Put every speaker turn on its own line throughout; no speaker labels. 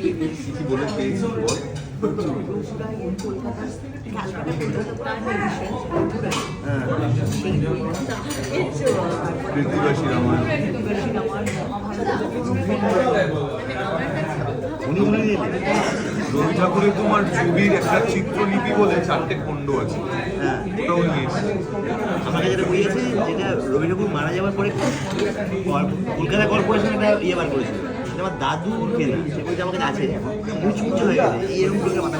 কি বলে পেয়েছি বল কৃতিবাসী রামায়ণ উনি উনি রবি ঠাকুরের তোমার ছবির একটা চিত্রলিপি বলে চারটে খণ্ড আছে।
হ্যাঁ।
ওটাও নিয়ে এসেছি।
যেটা বই আছে যেটা রবি ঠাকুর মারা যাওয়ার পরে কল- কলকাতা কর্পোরেশন একটা ইয়ে বার করেছিল। আমার দাদুর কেনা সে বইটা আমার কাছে আছে মুচমুচে হয়ে গেছে এইরকম করে মাথা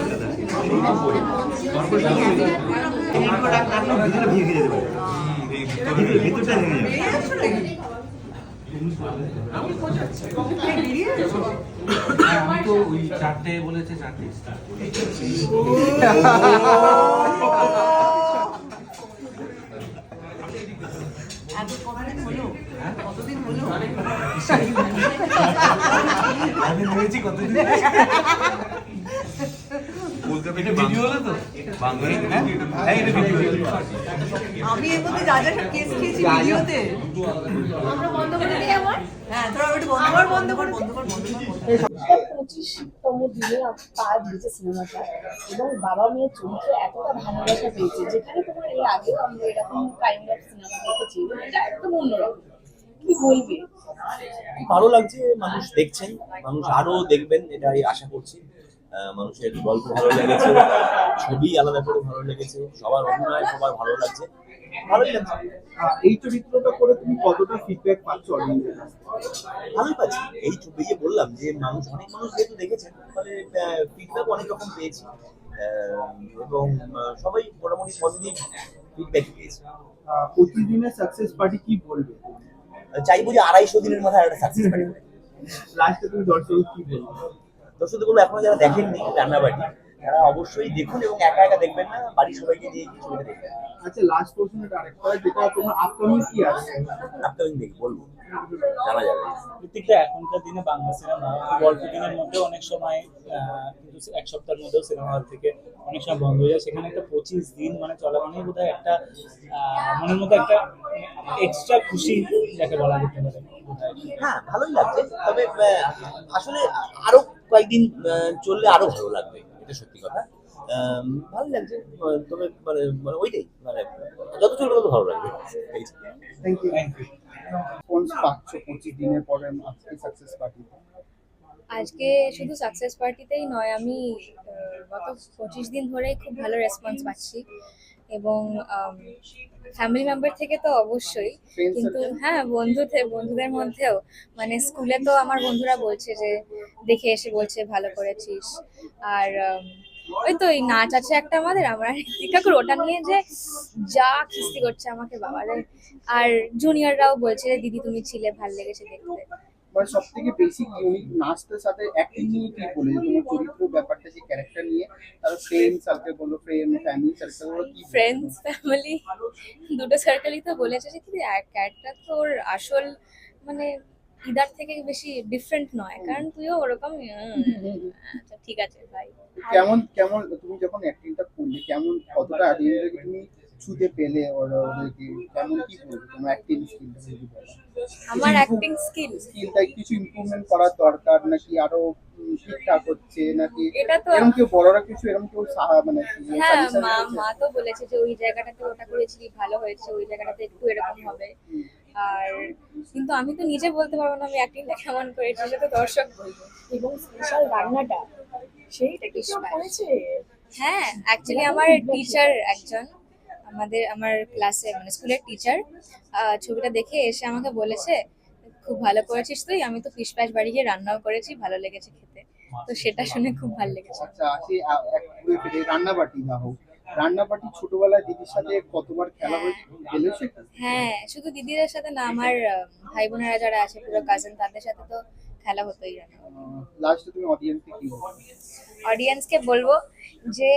ভিতরে ভেঙে যেতে পারে।
ভিতরে
ভিতরটা ভেঙে যাবে
আমি তো ওই চারটে বলেছে চারটে
কতদিন হলো
হ্যাঁ,
আমি এর মধ্যে যা যা কেস খেয়েছি ভিডিওতে
আমরা বন্ধ করে দিই আমার
হ্যাঁ তোরা একটু বন্ধ কর বন্ধ কর বন্ধ কর বন্ধ কর
পঁচিশতম দিনে পা দিয়েছে সিনেমাটা এবং বাবা মেয়ের চরিত্রে এতটা ভালোবাসা পেয়েছে যেখানে তোমার এর আগেও আমরা এরকম কাইন্ড অফ সিনেমা দেখেছি এটা একদম অন্যরকম। কি বলবে?
ভালো লাগছে মানুষ দেখছেন মানুষ আরও দেখবেন এটাই আশা করছি। মানুষের গল্প ভালো লেগেছে ছবি আলাদা করে ভালো লেগেছে সবার অভিনয় সবার ভালো লাগছে। ভালোই লাগছে।
এই চরিত্রটা করে তুমি কতটা ফিডব্যাক পাচ্ছ অডিয়েন্সের
ভালোই পাচ্ছি। এই ছবি যে বললাম যে মানুষ অনেক মানুষ যেহেতু দেখেছেন ফলে ফিডব্যাক অনেক রকম পেয়েছি। এবং সবাই মোটামুটি পজিটিভ ফিডব্যাক পেয়েছে।
প্রতিদিনের সাকসেস পার্টি কি বলবে?
চাইব যে আড়াইশো দিনের মাথায় একটা সাকসেস পারি
লাস্টে তুমি দর্শক কি বলবে?
দর্শকদের এখনও যারা দেখেননি রান্নাবাটি তারা অবশ্যই দেখুন এবং একা একা দেখবেন না বাড়ির সবাইকে নিয়ে কিছু ছবিটা দেখবেন।
আচ্ছা লাস্ট প্রশ্নটা আরেকটা যেটা তোমার আপকামিং কি আছে?
আপকামিং দেখি বলব। জানা যাবে।
প্রত্যেকটা এখনকার দিনে বাংলা সিনেমা অল্প দিনের মধ্যে অনেক সময় কিন্তু এক সপ্তাহের মধ্যেও সিনেমা হল থেকে অনেক সময় বন্ধ হয়ে যায়। সেখানে একটা পঁচিশ দিন মানে চলা মানেই বোধ একটা মনের মধ্যে একটা এক্সট্রা খুশি যাকে বলা যেতে পারে
হ্যাঁ ভালোই লাগছে। তবে আসলে আরও কয়েকদিন চললে আরও ভালো লাগবে এটা সত্যি কথা। ভালো লাগছে। তবে মানে মানে ওইটাই মানে যত চলবে তত ভালো লাগবে। এই
থ্যাংক ইউ কোন পাচ্ছ পঁচিশ দিনের পরে আজকে সাকসেস পার্টি
আজকে শুধু সাকসেস পার্টিতেই নয় আমি গত পঁচিশ দিন ধরেই খুব ভালো রেসপন্স পাচ্ছি। এবং ফ্যামিলি মেম্বার থেকে তো অবশ্যই কিন্তু হ্যাঁ বন্ধু বন্ধুদের মধ্যেও মানে স্কুলে তো আমার বন্ধুরা বলছে যে দেখে এসে বলছে ভালো করেছিস। আর ওই তো এই নাচ আছে একটা আমাদের আমরা ঠাকুর ওটা নিয়ে যে যা খিস্তি করছে আমাকে বাবারে। আর জুনিয়ররাও বলছে দিদি তুমি ছিলে ভালো লেগেছে দেখতে।
মানে সব থেকে বেসিক ইউনিক নাচটার সাথে অ্যাক্টিং নিয়ে কি বলে তোমার চরিত্র ব্যাপারটা যে ক্যারেক্টার নিয়ে তার ফ্রেন্ড সার্কেল বলো ফ্রেন্ড ফ্যামিলি সার্কেল বলো কি
ফ্রেন্ডস ফ্যামিলি দুটো সার্কেলই তো বলেছে যে কি ক্যারেক্টার তো ওর আসল মানে ইদার থেকে বেশি ডিফারেন্ট নয়। কারণ তুইও ওরকম আচ্ছা ঠিক আছে ভাই
কেমন কেমন তুমি যখন অ্যাক্টিংটা করলে কেমন কতটা অডিয়েন্সকে তুমি ছুতে পেলে ওরা ওদেরকে কেমন কি বলবে তোমার অ্যাক্টিং স্কিলটা
আমার অ্যাক্টিং স্কিল
স্কিলটা কিছু ইমপ্রুভমেন্ট করার দরকার নাকি আরও ঠিকঠাক হচ্ছে নাকি?
এটা তো
এরকম কেউ বড়রা কিছু এরকম কেউ মানে
হ্যাঁ মা মা তো বলেছে যে ওই জায়গাটাতে ওটা করেছিলি ভালো হয়েছে ওই জায়গাটাতে একটু এরকম হবে। আর কিন্তু আমি তো নিজে বলতে পারব না আমি অ্যাক্টিংটা কেমন করেছি সেটা তো দর্শক বলবে।
এবং স্পেশাল রান্নাটা সেইটা কি করেছে?
হ্যাঁ অ্যাকচুয়ালি আমার টিচার একজন আমাদের আমার ক্লাসে মানে স্কুলের টিচার ছবিটা দেখে এসে আমাকে বলেছে খুব ভালো করেছিস তুই আমি তো ফিশ প্যাচ বাড়ি গিয়ে রান্নাও করেছি ভালো লেগেছে খেতে। তো সেটা শুনে খুব ভালো লেগেছে।
আচ্ছা ফিরে রান্নাবাটি না হোক। রান্নাবাটি ছোটবেলায় দিদির সাথে কতবার খেলা হয়েছে খেলেছে
হ্যাঁ শুধু দিদিদের সাথে না আমার ভাই বোনেরা যারা আছে পুরো কাজিন তাদের সাথে তো খেলা হতোই জানো।
লাস্টে তুমি অডিয়েন্সকে কি বলবে?
অডিয়েন্সকে বলব যে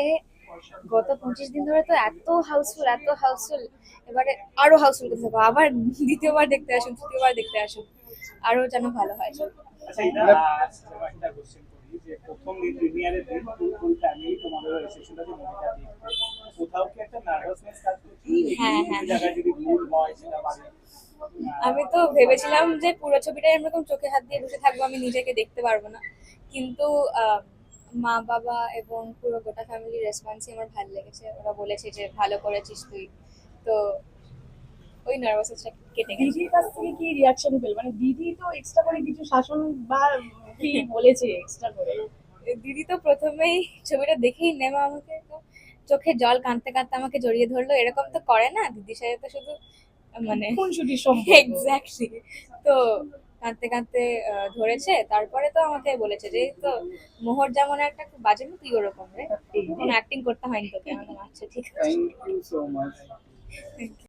গত পঁচিশ দিন ধরে তো এত হাউসফুল এত হাউসফুল এবারে আরও হাউসফুল করতে থাকব আবার দ্বিতীয়বার দেখতে আসুন তৃতীয়বার দেখতে আসুন আরও যেন ভালো হয়।
আচ্ছা যে প্রথম দিন প্রিমিয়ারের দিন ফুল ফুল ফ্যামিলি তোমাদেরও এসেছিল যে মুভিটা দেখতে কোথাও কি একটা নার্ভাসনেস কাজ করছে?
হ্যাঁ, হ্যাঁ।
জায়গায় যদি ভুল হয় সেটা বাড়ে
আমি তো ভেবেছিলাম যে পুরো ছবিটা এরকম চোখে হাত দিয়ে বসে থাকব আমি নিজেকে দেখতে পারব না। কিন্তু আহ, মা বাবা এবং পুরো গোটা ফ্যামিলির রেসপন্সই আমার ভালো লেগেছে। ওরা বলেছে যে ভালো করেছিস তুই। তো ওই নার্ভাসনেসটা কেটে গেছে।
দিদির কাছ থেকে কি রিয়াকশন পেল? মানে দিদি তো এক্সট্রা করে কিছু শাসন বা কি বলেছে এক্সট্রা করে?
দিদি তো প্রথমেই ছবিটা দেখেই নেমা আমাকে তো চোখে জল কাঁদতে কাঁদতে আমাকে জড়িয়ে ধরলো। এরকম তো করে না দিদির সাথে তো শুধু মানে
কোন ছুটির সম্পর্ক।
এক্স্যাক্টলি তো কাঁদতে কাঁদতে ধরেছে। তারপরে তো আমাকে বলেছে যে তো মোহর যেমন একটা খুব বাজে না তুই ওরকম রে। কোনো অ্যাক্টিং করতে হয়নি তোকে। আচ্ছা ঠিক আছে।